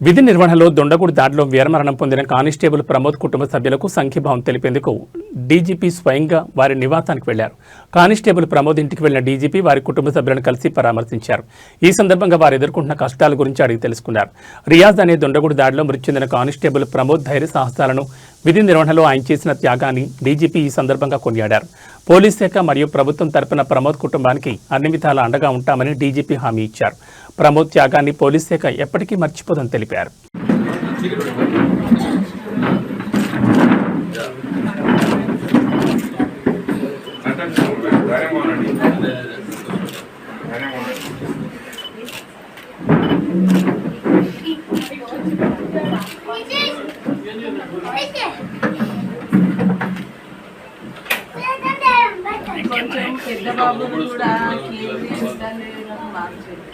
విధి నిర్వహణలో దొండగుడు దాడిలో వీరమరణం పొందిన కానిస్టేబుల్ ప్రమోద్ కుటుంబ సభ్యులకు సంఘీభావం తెలిపేందుకు డీజీపీ స్వయంగా వారి నివాసానికి వెళ్ళారు. కానిస్టేబుల్ ప్రమోద్ ఇంటికి వెళ్ళిన డీజీపీ వారి కుటుంబ సభ్యులను కలిసి పరామర్శించారు. ఈ సందర్భంగా వారు ఎదుర్కొంటున్న కష్టాల గురించి అడిగి తెలుసుకున్నారు. రియాజ్ అనే దుండగుడి దాడిలో మృతి చెందిన కానిస్టేబుల్ ప్రమోద్ ధైర్య సాహసాలను విధి నిర్వహణలో ఆయన చేసిన త్యాగాన్ని డీజీపీ ఈ సందర్భంగా కొనియాడారు. పోలీస్ శాఖ మరియు ప్రభుత్వం తరపున ప్రమోద్ కుటుంబానికి అన్ని విధాలా అండగా ఉంటామని డీజీపీ హామీ ఇచ్చారు. ప్రమోద్ త్యాగాన్ని పోలీస్ శాఖ ఎప్పటికీ మర్చిపోదని తెలిపారు. కొంచెం పెద్ద బాబును కూడా కీళ్ళి ఉండాలి మార్చేది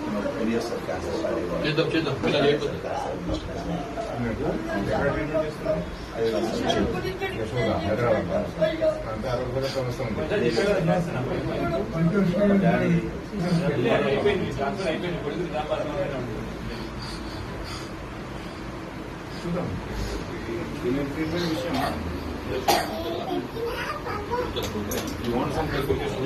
చేద్దాం చెప్తాం సీట్ గారు చెప్తాం ఏదన్నా మొండ దూరం ఉంటుంది చేద్దాం చేద్దాం పిల్లలు అయిపోతుంది అంత ఆరోగ్య సమస్య ఉంది చూద్దాం దీని ట్రీట్మెంట్ విషయం You want some clarification?